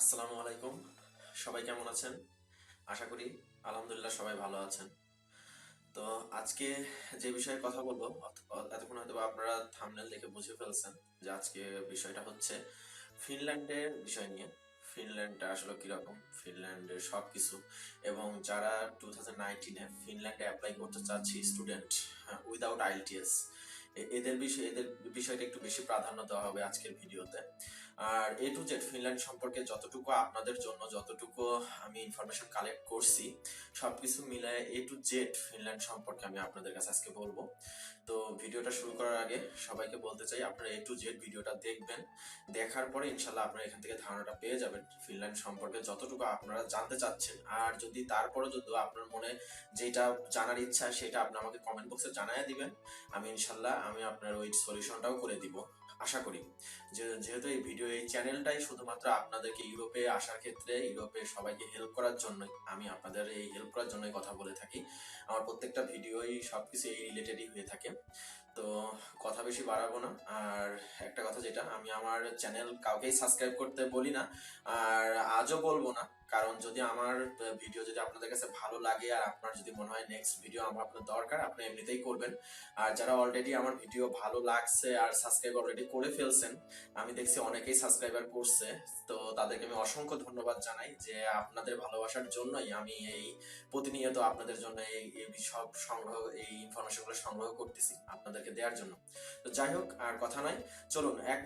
আসসালামু আলাইকুম। সবাই কেমন আছেন? আশা করি আলহামদুলিল্লাহ সবাই ভালো আছেন। তো আজকে যে বিষয়ে কথা বলব এতক্ষণ হয়তো আপনারা থাম্বনেল দেখে বুঝে ফেলছেন যে আজকে বিষয়টা হচ্ছে ফিনল্যান্ডের বিষয় নিয়ে। ফিনল্যান্ডটা আসলে কীরকম? ফিনল্যান্ডের সব কিছু এবং যারা টু থাউজেন্ড নাইনটিনে ফিনল্যান্ডে অ্যাপ্লাই করতে চাচ্ছি স্টুডেন্ট উইদাউট আইএলটিএস এদের বিষয়ে, এদের বিষয়টা একটু বেশি প্রাধান্য দেওয়া হবে আজকের ভিডিওতে আর এ টু জেড ফিনল্যান্ড সম্পর্কে যতটুকু আপনাদের জন্য, যতটুকু আমি ইনফরমেশন কালেক্ট করছি, সবকিছু মিলায় এ টু জেড ফিনল্যান্ড সম্পর্কে আমি আপনাদের কাছে আজকে বলব। তো ভিডিওটা শুরু করার আগে সবাইকে বলতে চাই, আপনারা এ টু জেড ভিডিওটা দেখবেন, দেখার পরে ইনশাল্লাহ আপনারা এখান থেকে ধারণাটা পেয়ে যাবেন ফিনল্যান্ড সম্পর্কে যতটুকু আপনারা জানতে চাচ্ছেন। আর যদি তারপরে যদি আপনার মনে যেটা জানার ইচ্ছা, সেটা আপনি আমাকে কমেন্ট বক্সে জানাই দিবেন, আমি ইনশাল্লাহ আমি আপনার ওই সলিউশনটাও করে দিব। আশা করি। যে, যেহেতু এই ভিডিও, এই চ্যানেলটাই শুধুমাত্র আপনাদেরকে ইউরোপে আসার ক্ষেত্রে, ইউরোপে সবাইকে হেল্প করার জন্যই আমি আপনাদের এই হেল্প করার জন্যই কথা বলে থাকি। আমার প্রত্যেকটা ভিডিওই সবকিছু এই রিলেটেডই হয়ে থাকে। তো কথা বেশি বাড়াবো না। আর একটা কথা যেটা, আমি আমার চ্যানেল কাউকেই সাবস্ক্রাইব করতে বলি না। আর আজও বলব না কারণ যদি আমার ভিডিও যদি আপনাদের কাছে ভালো লাগে আর আপনার যদি মনে হয় নেক্সট ভিডিও আমার আপনার দরকার, আপনি এমনিতেই করবেন। আর যারা অলরেডি আমার ভিডিও ভালো লাগছে আর সাবস্ক্রাইব অলরেডি করে ফেলছেন, আমি দেখছি অনেকেই সাবস্ক্রাইবার করছে, তো তাদেরকে আমি অসংখ্য ধন্যবাদ জানাই যে আপনাদের ভালোবাসার জন্যই আমি এই প্রতিনিয়ত আপনাদের জন্য এই সব সংগ্রহ, এই ইনফরমেশনগুলো সংগ্রহ করতেছি আপনাদেরকে দেওয়ার জন্য। তো যাই হোক, আর কথা নয়, চলুন, এক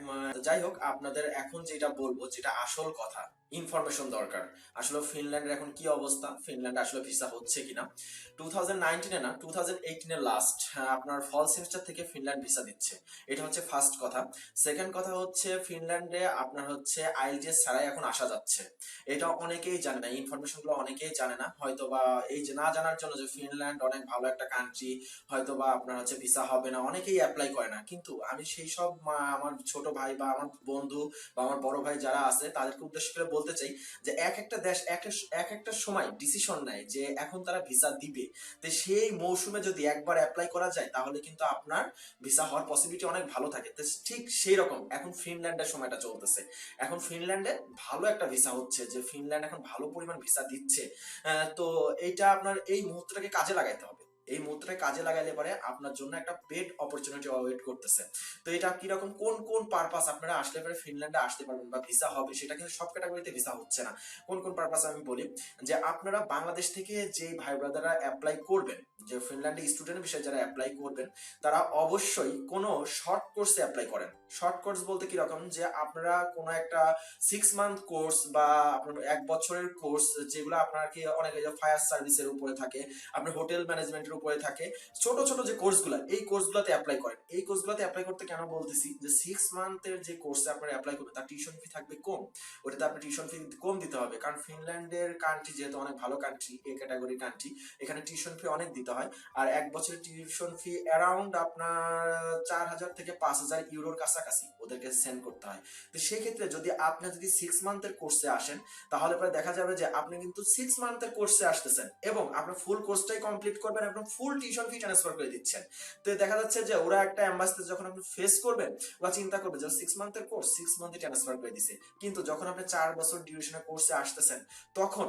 যাই হোক, আপনাদের এখন যেটা বলব, যেটা আসল কথা ইনফরমেশন দরকার। আসলে ফিনল্যান্ডের এখন কি অবস্থা? ফিনল্যান্ড আসলে ভিসা হচ্ছে কিনা? টু থাউজেন্ড নাইনটিনে না টু থাউজেন্ড এইটিনের লাস্ট আপনার ফল সেমিস্টার থেকে ফিনল্যান্ড ভিসা দিচ্ছে। এটা হচ্ছে ফার্স্ট কথা। সেকেন্ড কথা হচ্ছে ফিনল্যান্ডে আপনার হচ্ছে আইএলটিএস ছাড়াই এখন আসা যাচ্ছে। এটা অনেকেই জানে না ইনফরমেশনগুলো অনেকেই জানে না। হয়তো বা এই যে না জানার জন্য যে ফিনল্যান্ড অনেক ভালো একটা কান্ট্রি হয়তো বা আপনার হচ্ছে ভিসা হবে না, অনেকেই অ্যাপ্লাই করে না। কিন্তু আমি সেই সব আমার ছোট ভাই বা আমার বন্ধু বা আমার বড় ভাই যারা আছে, তাদেরকে উদ্দেশ্য করে বলতে চাই যে এক একটা দেশ, এক এক- এক একটা সময় ডিসিশন নেয় যে এখন তারা ভিসা দিবে। তো সেই মৌসুমে যদি একবার অ্যাপ্লাই করা যায়, তাহলে কিন্তু আপনার ভিসা হওয়ার পসিবিলিটি অনেক ভালো থাকে। তো ঠিক সেই রকম এখন ফিনল্যান্ডের সময়টা চলতেছে। এখন ফিনল্যান্ডে ভালো একটা ভিসা হচ্ছে যে ফিনল্যান্ড এখন ভালো পরিমাণ ভিসা দিচ্ছে। তো এইটা আপনার এই মুহূর্তটাকে কাজে লাগাইতে হবে। এই মুহূর্তটাকে কাজে লাগাইলে পারে আপনার জন্য একটা পেড অপরচুনিটি ওয়েট করতেছে। তো এটা কীরকম, কোন কোন পারপাস আপনারা আসলে পরে ফিনল্যান্ডে আসতে পারবেন বা ভিসা হবে, সেটা কিন্তু সব ক্যাটাগরিতে ভিসা হচ্ছে না। কোন কোন পারপাস আমি বলি? যে আপনারা বাংলাদেশ থেকে যে ভাই ব্রাদাররা অ্যাপ্লাই করবেন, যে ফিনল্যান্ডে স্টুডেন্ট বিষয়ে যারা অ্যাপ্লাই করবেন, তারা অবশ্যই কোনো শর্ট কোর্সে অ্যাপ্লাই করেন। শর্ট কোর্স বলতে কি রকম? যে আপনারা কোনো একটা সিক্স মান্থ কোর্স বা আপনার এক বছরের কোর্স যেগুলো আপনার কি অনেক ফায়ার সার্ভিসের উপরে থাকে, আপনার হোটেল ম্যানেজমেন্টের উপরে থাকে, ছোট ছোট যে কোর্সগুলো এই কোর্সগুলোতে অ্যাপ্লাই করেন। এই কোর্সগুলোতে অ্যাপ্লাই করতে কেন বলতেছি? যে সিক্স মান্থের যে কোর্সে আপনারা অ্যাপ্লাই করবেন, তার টিউশন ফি থাকবে কম। ওটাতে আপনার টিউশন ফি কম দিতে হবে, কারণ ফিনল্যান্ডের কান্ট্রি যেহেতু অনেক ভালো কান্ট্রি এ ক্যাটাগরি কান্ট্রি এখানে টিউশন ফি অনেক দিতে হয়। আর এক বছরের টিউশন ফি অ্যারাউন্ড আপনার চার হাজার থেকে পাঁচ হাজার ইউরোর কাছাকাছি ওদেরকে সেন্ড করতে হয়। তো সেই ক্ষেত্রে যদি আপনি যদি সিক্স মান্থের কোর্সে আসেন, তাহলে পরে দেখা যাবে যে আপনি কিন্তু সিক্স মান্থের কোর্সে আসতেছেন এবং আপনার ফুল কোর্সটাই কমপ্লিট করবেন এবং ফুল টিউশন ফি ট্রান্সফার করে দিচ্ছেন। তো দেখা যাচ্ছে যে ওরা একটা অ্যাম্বাসিতে যখন আপনি ফেস করবেন বা চিন্তা করবে যে সিক্স মান্থের কোর্স সিক্স মান্থে ট্রান্সফার করে দিছে। কিন্তু যখন আপনি চার বছর ডিউরেশনের কোর্সে আসতেছেন, তখন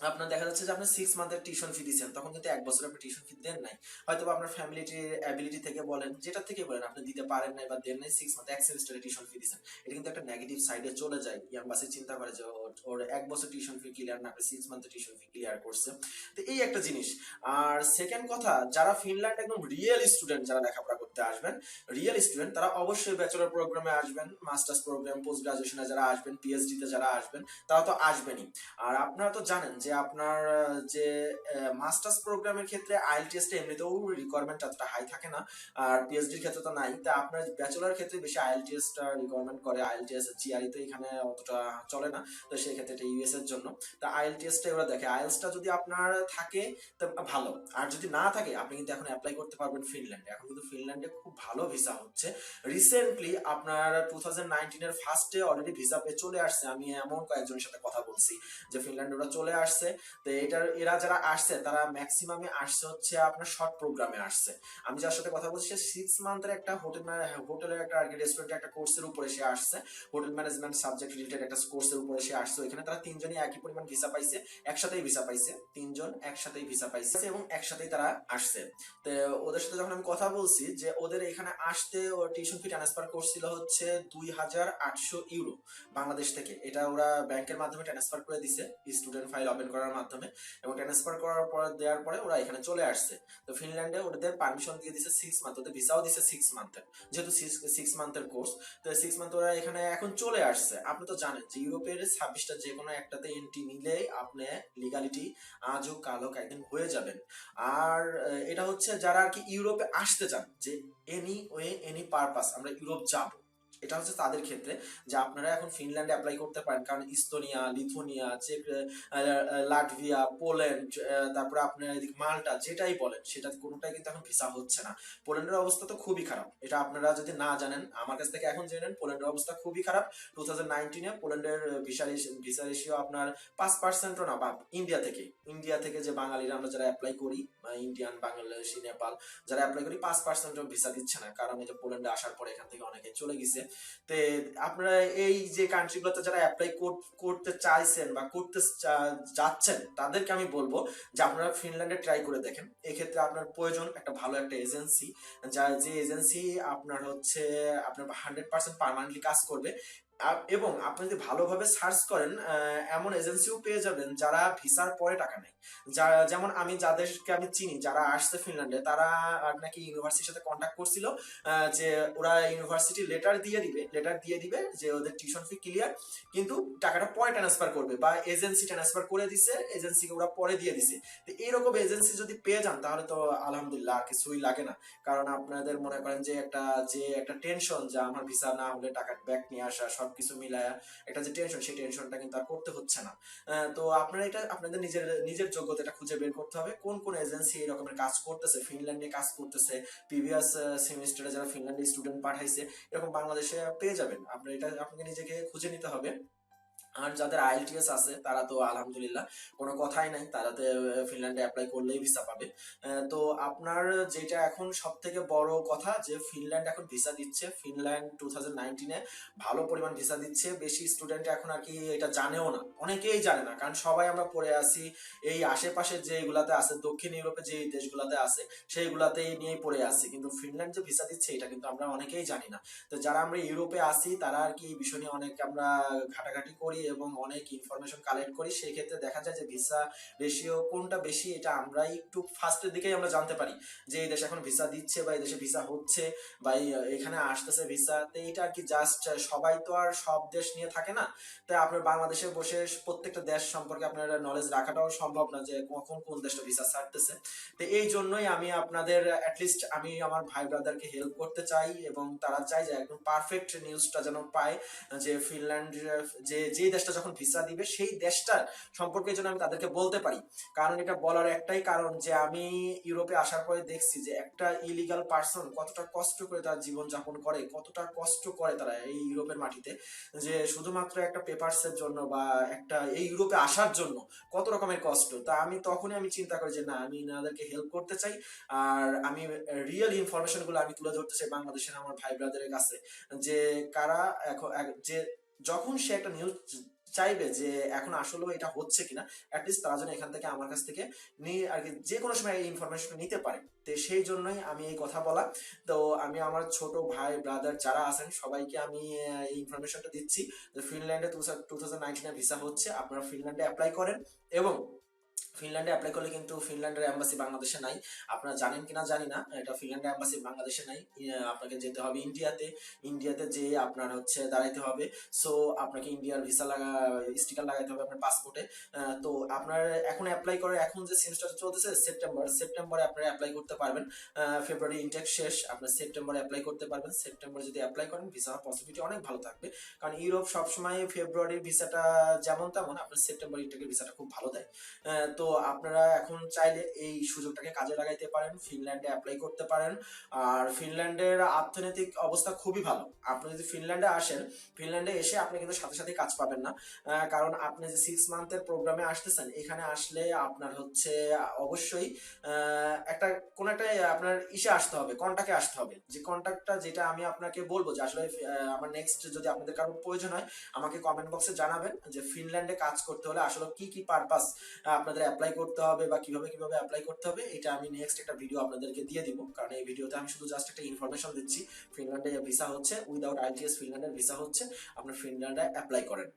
আপনার দেখা যাচ্ছে যে আপনি সিক্স মান্থের টিউশন ফি দিচ্ছেন, তখন কিন্তু এক বছর আপনি টিউশন ফি দেন নাই। হয়তো আপনার ফ্যামিলিটির অ্যাবিলিটি থেকে বলেন, যেটা থেকে বলেন, আপনি দিতে পারেন নাই বা দেন নাই সিক্স মান্থ এক সেমিস্টারে টিউশন ফি দিচ্ছেন। এটা কিন্তু একটা নেগেটিভ সাইডে চলে যায়। ইয়াং বাসে চিন্তা করে যে ওর- এক বছর টিউশন ফি ক্লিয়ার না সিক্স মান্থের টিউশন ফি ক্লিয়ার করছে তো এই একটা জিনিস। আর সেকেন্ড কথা, যারা ফিনল্যান্ড একদম রিয়েল স্টুডেন্ট যারা লেখাপড়া করতে আসবেন রিয়েল স্টুডেন্ট তারা অবশ্যই ব্যাচেলর প্রোগ্রামে আসবেন মাস্টার্স প্রোগ্রাম পোস্ট গ্রাজুয়েশনে যারা আসবেন পিএইচডি তে যারা আসবেন, তারা তো আসবেনই। আর আপনারা তো জানেন যে আপনার যে মাস্টার্স প্রোগ্রামের ক্ষেত্রে আইএলটিএস টা এমনিতেও রিকোয়ারমেন্ট এতটা হাই থাকে না, আর পিএইচডির ক্ষেত্রে তো নাই। তা আপনার ব্যাচেলর ক্ষেত্রে বেশি আইএলটিএস টা রিকোয়ারমেন্ট করে, আইএলটিএস জিআরই তো এখানে অতটা চলে না, তো সেই ক্ষেত্রে এটা ইউএস এর জন্য। তা আইএলটিএস টা ওরা দেখে আইএলস টা যদি আপনার থাকে, তো ভালো। আর যদি না থাকে, আপনি কিন্তু এখন অ্যাপ্লাই করতে পারবেন ফিনল্যান্ডে এখন কিন্তু ফিনল্যান্ডে খুব ভালো ভিসা হচ্ছে। রিসেন্টলি আপনার টু থাউজেন্ড নাইনটিনের ফার্স্টে অলরেডি ভিসা পেয়ে চলে আসছে। আমি এমন কয়েকজনের সাথে কথা বলছি, যে ফিনল্যান্ডে ওরা চলে আসছে। আসছে, তো এটার, এরা যারা আসছে, তারা ম্যাক্সিমামে আসছে হচ্ছে আপনার শর্ট প্রোগ্রামে আসছে। আমি যার সাথে কথা বলছি সিক্স মান্থের একটা হোটেল হোটেলের একটা আর কি রেস্টুরেন্টের একটা কোর্সের উপরে সে আসছে। হোটেল ম্যানেজমেন্ট সাবজেক্ট রিলেটেড একটা কোর্সের উপরে সে আসছে এখানে তারা তিনজনই একই পরিমাণ ভিসা পাইছে, একসাথেই ভিসা পাইছে। তিনজন একসাথেই ভিসা পাইছে এবং একসাথেই তারা আসছে। তো ওদের সাথে যখন আমি কথা বলছি, যে ওদের এখানে আসতে টিউশন ফি ট্রান্সফার করছিল হচ্ছে দুই হাজার আটশো ইউরো বাংলাদেশ থেকে। এটা ওরা ব্যাংকের মাধ্যমে ট্রান্সফার করে দিছে স্টুডেন্ট ফাইল ওপেন করার মাধ্যমে এবং ট্রান্সফার করার পর, দেওয়ার পরে ওরা এখানে চলে আসছে। তো ফিনল্যান্ডে ওদের পারমিশন দিয়ে দিছে সিক্স মান্থ ওদের ভিসাও দিছে সিক্স মান্থের যেহেতু সিক্স মান্থের কোর্স তো সিক্স মান্থ ওরা এখানে এখন চলে আসছে। আপনি তো জানেন যে ইউরোপের ছাব্বিশটা যে কোনো একটাতে এন্ট্রি নিলেই আপনি লিগালিটি আজও কালো একদিন হয়ে যাবেন। আর এটা হচ্ছে যারা আর কি ইউরোপে আসতে চান, যে এনি ওয়ে এনি পারপাস আমরা ইউরোপ যাব। এটা হচ্ছে তাদের ক্ষেত্রে যে আপনারা এখন ফিনল্যান্ডে অ্যাপ্লাই করতে পারেন। কারণ ইস্তোনিয়া, লিথুনিয়া, চেক লাটভিয়া, পোল্যান্ড তারপরে আপনার এদিকে মাল্টা, যেটাই বলেন, সেটা কোনোটাই কিন্তু এখন ভিসা হচ্ছে না। পোল্যান্ডের অবস্থা তো খুবই খারাপ। এটা আপনারা যদি না জানেন, আমার কাছ থেকে এখন জেনেন পোল্যান্ডের অবস্থা খুবই খারাপ। টু থাউজেন্ড নাইনটিনে পোল্যান্ডের ভিসা ভিসা রেশিও আপনার পাঁচ পার্সেন্টও না, বা ইন্ডিয়া থেকে ইন্ডিয়া থেকে যে বাঙালিরা আমরা যারা অ্যাপ্লাই করি ইন্ডিয়ান বাংলাদেশি নেপাল যারা অ্যাপ্লাই করি, পাঁচ পার্সেন্টও ভিসা দিচ্ছে না। কারণ এই যে পোল্যান্ডে আসার পরে এখান থেকে অনেকে চলে গেছে। তে আপনারা এই যে কান্ট্রিগুলোতে যারা অ্যাপ্লাই করতে চাইছেন বা করতে যাচ্ছেন, তাদেরকে আমি বলব যে আপনারা ফিনল্যান্ডে ট্রাই করে দেখেন। এক্ষেত্রে আপনার প্রয়োজন একটা ভালো একটা এজেন্সি যা যে এজেন্সি আপনার হচ্ছে আপনার হান্ড্রেড পার্সেন্ট পারমানেন্টলি কাজ করবে। এবং আপনি যদি ভালোভাবে সার্চ করেন এমন এজেন্সিও পেয়ে যাবেন যারা ভিসার পরে টাকা নেয়। যারা যেমন আমি যাদেরকে আমি চিনি, যারা আসছে ফিনল্যান্ডে, তারা নাকি ইউনিভার্সিটির সাথে কন্ট্যাক্ট করছিল যে ওরা ইউনিভার্সিটি লেটার দিয়ে দিবে লেটার দিয়ে দিবে যে ওদের টিউশন ফি ক্লিয়ার কিন্তু টাকাটা পরে ট্রান্সফার করবে বা এজেন্সি ট্রান্সফার করে দিছে এজেন্সিকে ওরা পরে দিয়ে দিছে। তো এইরকম এজেন্সি যদি পেয়ে যান, তাহলে তো আলহামদুলিল্লাহ আর কিছুই লাগে না। কারণ আপনাদের মনে করেন যে একটা যে একটা টেনশন যে আমার ভিসা না হলে টাকা ব্যাক নিয়ে আসা সবকিছু মিলায়া একটা যে টেনশন সেই টেনশনটা কিন্তু আর করতে হচ্ছে না। তো আপনারা এটা, আপনাদের নিজের নিজের যোগ্যতাটা খুঁজে বের করতে হবে। কোন কোন এজেন্সি এই রকমের কাজ করতেছে? ফিনল্যান্ডে কাজ করতেছে। প্রিভিয়াস সেমিস্টারে যারা ফিনল্যান্ডে স্টুডেন্ট পাঠাইছে, এরকম বাংলাদেশে পেয়ে যাবেন। আপনার এটা, আপনাকে নিজেকে খুঁজে নিতে হবে। আর যাদের আইএলটিএস আছে, তারা তো আলহামদুলিল্লাহ কোনো কথাই নাই। তারাতে ফিনল্যান্ডে অ্যাপ্লাই করলেই ভিসা পাবে। তো আপনার যেটা এখন সব থেকে বড় কথা যে ফিনল্যান্ড এখন ভিসা দিচ্ছে। ফিনল্যান্ড টু থাউজেন্ড ভালো পরিমাণ ভিসা দিচ্ছে। বেশি স্টুডেন্ট এখন আর কি এটা জানেও না। অনেকেই জানে না, কারণ সবাই আমরা পড়ে আসি এই আশেপাশে যেগুলাতে আছে, দক্ষিণ ইউরোপে যে দেশগুলাতে আছে, সেইগুলাতেই নিয়েই পড়ে আসি কিন্তু ফিনল্যান্ড যে ভিসা দিচ্ছে, এটা কিন্তু আমরা অনেকেই জানি না। তো যারা আমরা ইউরোপে আসি তারা আর কি এই বিষয় নিয়ে অনেক আমরা ঘাটাঘাটি করি এবং অনেক ইনফরমেশন কালেক্ট করি, সেই ক্ষেত্রে দেখা যায় যে ভিসা রেশিও কোনটা বেশি এটা আমরা একটু ফার্স্টের দিকেই আমরা জানতে পারি যে এই দেশে এখন ভিসা দিচ্ছে বা এই দেশে ভিসা হচ্ছে বা এখানে আসতেছে ভিসা তো এটা আর কি জাস্ট সবাই তো আর সব দেশ নিয়ে থাকে না। তাই আপনার বাংলাদেশে বসে প্রত্যেকটা দেশ সম্পর্কে আপনার নলেজ রাখাটাও সম্ভব না যে কখন কোন দেশটা ভিসা ছাড়তেছে। তো এই জন্যই আমি আপনাদের অ্যাটলিস্ট আমি আমার ভাই ব্রাদারকে হেল্প করতে চাই এবং তারা চাই যে একদম পারফেক্ট নিউজটা যেন পায়, যে ফিনল্যান্ড যে যে দেশটা যখন ভিসা দিবে, সেই দেশটার সম্পর্কে যেন আমি তাদেরকে বলতে পারি। কারণ এটা বলার একটাই কারণ যে আমি ইউরোপে আসার পরে দেখছি যে একটা ইলিগাল পার্সন কতটা কষ্ট করে তার জীবন যাপন করে, কতটা কষ্ট করে তারা এই ইউরোপের মাটিতে। যে শুধুমাত্র একটা পেপারসের জন্য বা একটা এই ইউরোপে আসার জন্য কত রকমের কষ্ট। তা আমি তখনই আমি চিন্তা করি যে না, আমি এনাদেরকে হেল্প করতে চাই। আর আমি রিয়েল ইনফরমেশনগুলো আমি তুলে ধরতে চাই বাংলাদেশের আমার ভাই ব্রাদারের কাছে। যে কারা এখন যে যখন সে একটা নিউজ চাইবে যে এখন আসলে এটা হচ্ছে কিনা অ্যাটলিস্ট তারা যেন এখান থেকে আমার কাছ থেকে নিয়ে আর কি যে কোনো সময় এই ইনফরমেশন নিতে পারে। তো সেই জন্যই আমি এই কথা বলা। তো আমি আমার ছোট ভাই ব্রাদার যারা আছেন, সবাইকে আমি এই ইনফরমেশনটা দিচ্ছি। ফিনল্যান্ডে টু থাউজেন্ড ভিসা হচ্ছে। আপনারা ফিনল্যান্ডে অ্যাপ্লাই করেন এবং ফিনল্যান্ডে অ্যাপ্লাই করলে কিন্তু ফিনল্যান্ডের এম্বাসি বাংলাদেশে নাই। আপনারা জানেন কিনা জানি না, এটা ফিনল্যান্ডের এম্বাসি বাংলাদেশে নাই। আপনাকে যেতে হবে ইন্ডিয়াতে ইন্ডিয়াতে যে আপনার হচ্ছে দাঁড়াইতে হবে। সো আপনাকে ইন্ডিয়ার ভিসা লাগা, স্টিকার লাগাইতে হবে আপনার পাসপোর্টে তো আপনার এখন অ্যাপ্লাই করে এখন যে সেমিস্টার চলতেছে সেপ্টেম্বর সেপ্টেম্বরে আপনারা অ্যাপ্লাই করতে পারবেন। ফেব্রুয়ারি ইনটেক শেষ। আপনার সেপ্টেম্বরে অ্যাপ্লাই করতে পারবেন। সেপ্টেম্বর যদি অ্যাপ্লাই করেন ভিসা পসিবিলিটি অনেক ভালো থাকবে। কারণ ইউরোপ সবসময় ফেব্রুয়ারির ভিসাটা যেমন তেমন, আপনার সেপ্টেম্বর ইনটেকের ভিসাটা খুব ভালো দেয়। তো আপনারা এখন চাইলে এই সুযোগটাকে কাজে লাগাইতে পারেন, ফিনল্যান্ডে অ্যাপ্লাই করতে পারেন। আর ফিনল্যান্ডের অর্থনৈতিক অবস্থা খুবই ভালো। আপনি যদি ফিনল্যান্ডে আসেন, ফিনল্যান্ডে এসে আপনি কিন্তু সাথে সাথে কাজ পাবেন না। কারণ আপনি যে সিক্স মান্থের প্রোগ্রামে আসতেছেন, এখানে আসলে আপনার হচ্ছে অবশ্যই একটা, কোন একটা আপনার ইসে আসতে হবে কন্টাক্টে আসতে হবে। যে কন্টাক্টটা যেটা আমি আপনাকে বলব যে আসলে আমার নেক্সট যদি আপনাদের কারোর প্রয়োজন হয়, আমাকে কমেন্ট বক্সে জানাবেন যে ফিনল্যান্ডে কাজ করতে হলে আসলে কি কি পারপাস আপনাদের অ্যাপ্লাই করতে হবে বা কীভাবে কীভাবে অ্যাপ্লাই করতে হবে, এটা আমি নেক্সট একটা ভিডিও আপনাদেরকে দিয়ে দিব। কারণ এই ভিডিওতে আমি শুধু জাস্ট একটা ইনফরমেশন দিচ্ছি ফিনল্যান্ডে ভিসা হচ্ছে উইদাউট আইটিএস ফিনল্যান্ডের ভিসা হচ্ছে, আপনার ফিনল্যান্ডে অ্যাপ্লাই করেন।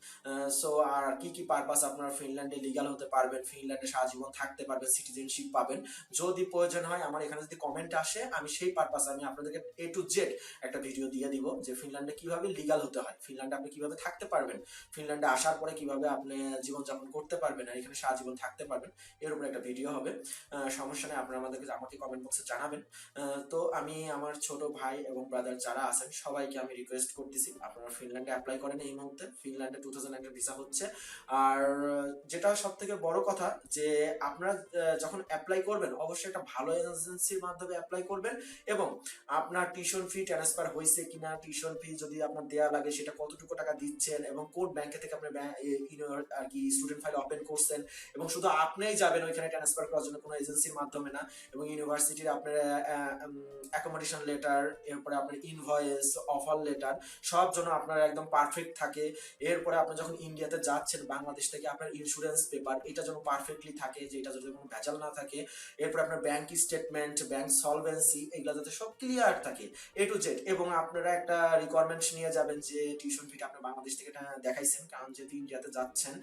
সো আর কি কি পারপাস আপনার ফিনল্যান্ডে লিগাল হতে পারবেন ফিনল্যান্ডে সারাজীবন থাকতে পারবেন সিটিজেনশিপ পাবেন, যদি প্রয়োজন হয় আমার এখানে যদি কমেন্ট আসে, আমি সেই পারপাস আমি আপনাদেরকে এ টু জেড একটা ভিডিও দিয়ে দিব, যে ফিনল্যান্ডে কীভাবে লিগাল হতে হয় ফিনল্যান্ডে আপনি কীভাবে থাকতে পারবেন ফিনল্যান্ডে আসার পরে কীভাবে আপনি জীবনযাপন করতে পারবেন, আর এখানে সারা জীবন থাকতে পারবেন এর উপরে একটা ভিডিও হবে। সমস্যা নেই, আপনারা আমাদেরকে আমাকে কমেন্ট বক্সে জানাবেন। তো আমি আমার ছোট ভাই এবং ব্রাদার যারা আছেন, সবাইকে আমি রিকোয়েস্ট করতেছি, আপনারা ফিনল্যান্ডে অ্যাপ্লাই করেন এই মুহূর্তে। ফিনল্যান্ডে টু থাউজেন্ড ভিসা হচ্ছে। আর যেটা সব থেকে বড় কথা, যে আপনারা যখন অ্যাপ্লাই করবেন, অবশ্যই একটা ভালো এজেন্সির মাধ্যমে অ্যাপ্লাই করবেন এবং আপনার টিউশন ফি ট্রান্সফার হয়েছে কিনা টিউশন ফি যদি আপনার দেয়া লাগে, সেটা কতটুকু টাকা দিচ্ছেন এবং কোন ব্যাংকে থেকে আপনি আর কি স্টুডেন্ট ফাইল ওপেন করছেন এবং শুধু আপনিই যাবেন ওইখানে ট্রান্সফার করার জন্য কোনো এজেন্সির মাধ্যমে না এবং ইউনিভার্সিটির আপনার অ্যাকোমোডেশন লেটার এরপরে আপনার ইনভয়েস অফার লেটার সব জন্য আপনার একদম পারফেক্ট থাকে। এরপরে আপনি যখন ইন্ডিয়াতে যাচ্ছেন, বাংলাদেশ থেকে আপনার ইন্স্যুরেন্স পেপার এটা যেন পারফেক্টলি থাকে, যে এটা যদি কোনো ভেজাল না থাকে। এরপরে আপনার ব্যাংক স্টেটমেন্ট ব্যাংক সলভেন্সি এগুলো যাতে সব ক্লিয়ার থাকে এ টু জেড এবং আপনারা একটা রিকোয়ারমেন্ট নিয়ে যাবেন যে টিউশন ফিটা আপনি বাংলাদেশ থেকে দেখাইছেন, কারণ যেহেতু ইন্ডিয়াতে যাচ্ছেন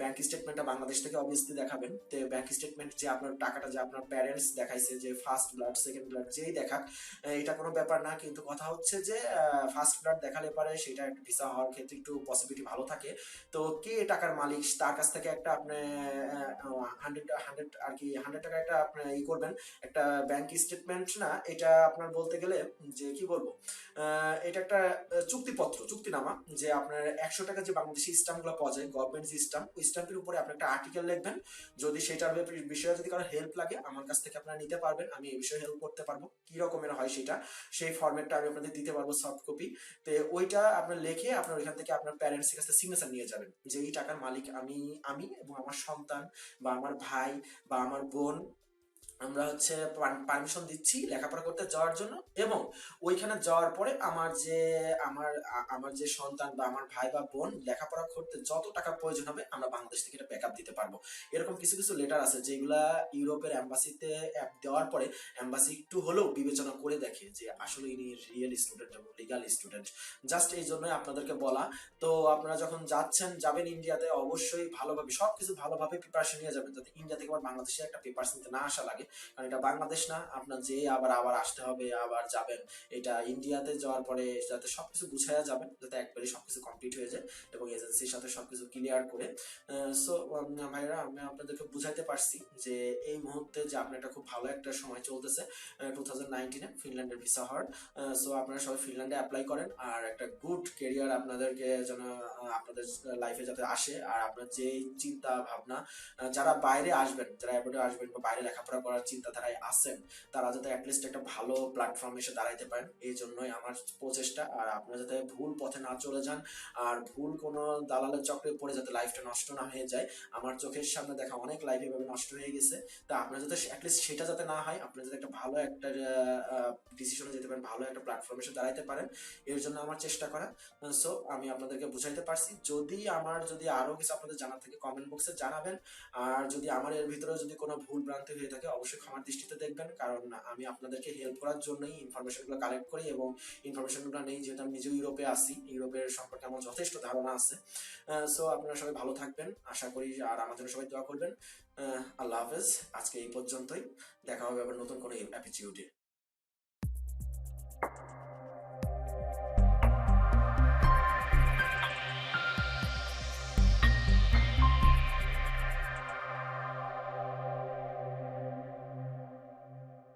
ব্যাংক স্টেটমেন্টটা বাংলাদেশ থেকে অবভিয়াসলি দেখাবেন। তো ব্যাংক স্টেটমেন্ট যে আপনার টাকাটা যে আপনার প্যারেন্টস দেখাইছে যে ফার্স্ট ব্লাড সেকেন্ড ব্লাড যেই দেখাক এটা কোনো ব্যাপার না। কিন্তু কথা হচ্ছে যে ফার্স্ট ব্লাড দেখালে সেটা ভিসা হওয়ার ক্ষেত্রে একটু পসিবিলিটি ভালো থাকে। তো কে টাকার মালিক, তার কাছ থেকে একটা আপনি হান্ড্রেড হান্ড্রেড আর কি হান্ড্রেড টাকা একটা আপনি ই করবেন। একটা ব্যাংক স্টেটমেন্ট না, এটা আপনার বলতে গেলে যে কি বলব এটা একটা চুক্তিপত্র, চুক্তিনামা যে আপনার একশো টাকা যে বাংলাদেশি স্ট্যাম্পগুলো পাওয়া যায় গভর্নমেন্ট যে ওই উপরে আপনি একটা আর্টিকেল লিখবেন। যদি সেটার বিষয়ে যদি কারও হেল্প লাগে, আমার কাছ থেকে আপনারা নিতে পারবেন। আমি এই বিষয়ে হেল্প করতে পারব। কি রকমের হয় সেটা, সেই ফর্মেটটা আমি আপনাদের দিতে পারব সফট কপি তো ওইটা আপনার লিখে আপনার ওইখান থেকে আপনার প্যারেন্টসের কাছে সিগনেচার নিয়ে যাবেন। যে এই টাকার মালিক আমি আমি এবং আমার সন্তান বা আমার ভাই বা আমার বোন আমরা হচ্ছে পারমিশন দিচ্ছি লেখাপড়া করতে যাওয়ার জন্য এবং ওইখানে যাওয়ার পরে আমার যে, আমার আমার যে সন্তান বা আমার ভাই বা বোন লেখাপড়া করতে যত টাকা প্রয়োজন হবে আমরা বাংলাদেশ থেকে এটা ব্যাকআপ দিতে পারব। এরকম কিছু কিছু লেটার আছে যেগুলা ইউরোপের এম্বাসিতে দেওয়ার পরে এম্বাসি একটু হলেও বিবেচনা করে দেখে যে আসলে ইনি রিয়েল স্টুডেন্ট এবং লিগাল স্টুডেন্ট জাস্ট এই জন্যই আপনাদেরকে বলা। তো আপনারা যখন যাচ্ছেন, যাবেন ইন্ডিয়াতে অবশ্যই ভালোভাবে, সবকিছু ভালোভাবে প্রিপারেশন নিয়ে যাবেন। যাতে ইন্ডিয়া থেকে আবার বাংলাদেশে একটা পেপার নিতে না আসা লাগে। কারণ এটা বাংলাদেশ না, আপনার যে আবার আবার আসতে হবে, আবার যাবেন। এটা ইন্ডিয়াতে যাওয়ার পরে যাতে সবকিছু গুছাইয়া যাবেন, যাতে একবারে সবকিছু কমপ্লিট হয়ে যায় এবং এজেন্সির সাথে সবকিছু ক্লিয়ার করে। সো ভাইরা আমি আপনাদেরকে বুঝাইতে পারছি যে এই মুহূর্তে যে আপনার একটা খুব ভালো একটা সময় চলতেছে টু থাউজেন্ড ফিনল্যান্ডের ভিসা হওয়ার। সো আপনারা সবাই ফিনল্যান্ডে অ্যাপ্লাই করেন আর একটা গুড কেরিয়ার আপনাদেরকে যেন আপনাদের লাইফে যাতে আসে। আর আপনার যে চিন্তা ভাবনা যারা বাইরে আসবেন, যারা অ্যাবোর্ডে আসবেন বা বাইরে লেখাপড়া করার চিন্তাধারায় আসেন তারা যাতে অ্যাটলিস্ট একটা ভালো প্ল্যাটফর্ম এসে দাঁড়াইতে পারেন, এই জন্যই আমার প্রচেষ্টা। আর আপনারা যাতে ভুল পথে না চলে যান, আর ভুল কোনো দালালের চক্রে পড়ে যাতে লাইফটা নষ্ট না হয়ে যায়, আমার চোখের সামনে দেখা অনেক লাইফ এভাবে নষ্ট হয়ে গেছে। তা আপনার যাতে অ্যাটলিস্ট সেটা যাতে না হয়, আপনার যাতে একটা ভালো একটা ডিসিশনে যেতে পারেন, ভালো একটা প্ল্যাটফর্মে এসে দাঁড়াইতে পারেন, এর জন্য আমার চেষ্টা করা। সো আমি আপনাদেরকে বুঝাইতে পারছি, যদি আমার, যদি আরও কিছু আপনাদের জানার থাকে কমেন্ট বক্সে জানাবেন। আর যদি আমার এর ভিতরে যদি কোনো ভুল ভ্রান্তি হয়ে থাকে অবশ্যই ক্ষমার দৃষ্টিতে দেখবেন, কারণ আমি আপনাদেরকে হেল্প করার জন্যই ইনফরমেশনগুলো কালেক্ট করি এবং ইনফরমেশনগুলো নেই যেহেতু আমি নিজেও ইউরোপে আসি ইউরোপের সম্পর্কে আমার যথেষ্ট ধারণা আছে। সো আপনারা সবাই ভালো থাকবেন, আশা করি আর জন্য সবাই দোয়া করবেন। আল্লাহ হাফেজ, আজকে এই পর্যন্তই। দেখা হবে আবার নতুন কোনো এপিচিউডে